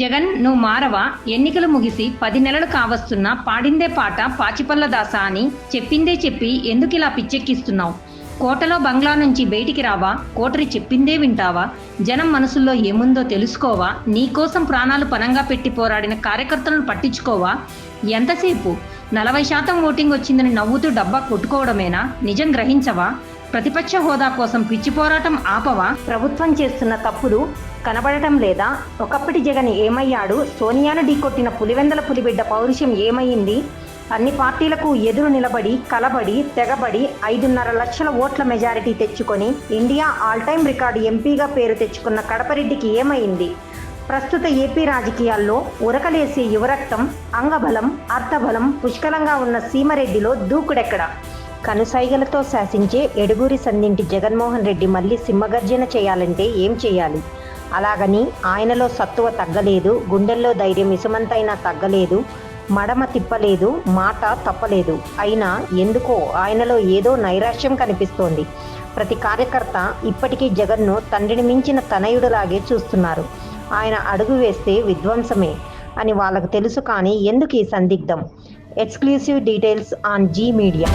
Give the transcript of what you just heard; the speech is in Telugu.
జగన్ నువ్వు మారవా? ఎన్నికలు ముగిసి పది నెలలు కావస్తున్నా పాడిందే పాట పాచిపల్ల దాస అని చెప్పిందే చెప్పి ఎందుకు ఇలా పిచ్చెక్కిస్తున్నావు? కోటలో బంగ్లా నుంచి బయటికి రావా? కోటరి చెప్పిందే వింటావా? జనం మనసుల్లో ఏముందో తెలుసుకోవా? నీకోసం ప్రాణాలు పనంగా పెట్టి పోరాడిన కార్యకర్తలను పట్టించుకోవా? ఎంతసేపు? నలభై శాతం ఓటింగ్ వచ్చిందని నవ్వుతూ డబ్బా కొట్టుకోవడమేనా? నిజం గ్రహించవా? ప్రతిపక్ష హోదా కోసం పిచ్చి పోరాటం ఆపవా? ప్రభుత్వం చేస్తున్న తప్పులు కనబడటం లేదా? ఒకప్పటి జగన్ ఏమయ్యాడు? సోనియాను ఢీకొట్టిన పులివెందల పులిబిడ్డ పౌరుషం ఏమైంది? అన్ని పార్టీలకు ఎదురు నిలబడి కలబడి తెగబడి ఐదున్నర లక్షల ఓట్ల మెజారిటీ తెచ్చుకొని ఇండియా ఆల్ టైం రికార్డు ఎంపీగా పేరు తెచ్చుకున్న కడపరెడ్డికి ఏమైంది? ప్రస్తుత ఏపీ రాజకీయాల్లో ఉరకలేసే యువరక్తం అంగబలం అర్థబలం పుష్కలంగా ఉన్న సీమరెడ్డిలో దూకుడెక్కడ? కనుసైగలతో శాసించే ఎడుగూరి సందింటి జగన్మోహన్ రెడ్డి మళ్ళీ సింహగర్జన చేయాలంటే ఏం చేయాలి? అలాగని ఆయనలో సత్తువ తగ్గలేదు గుండెల్లో ధైర్యం ఇసుమంతైనా తగ్గలేదు మడమ తిప్పలేదు మాట తప్పలేదు. అయినా ఎందుకో ఆయనలో ఏదో నైరాశ్యం కనిపిస్తోంది. ప్రతి కార్యకర్త ఇప్పటికీ జగన్ను తండ్రిని మించిన తనయుడులాగే చూస్తున్నారు. ఆయన అడుగు వేస్తే విధ్వంసమే అని వాళ్ళకు తెలుసు కానీ ఎందుకు ఈ సందిగ్ధం? Exclusive details on Zee media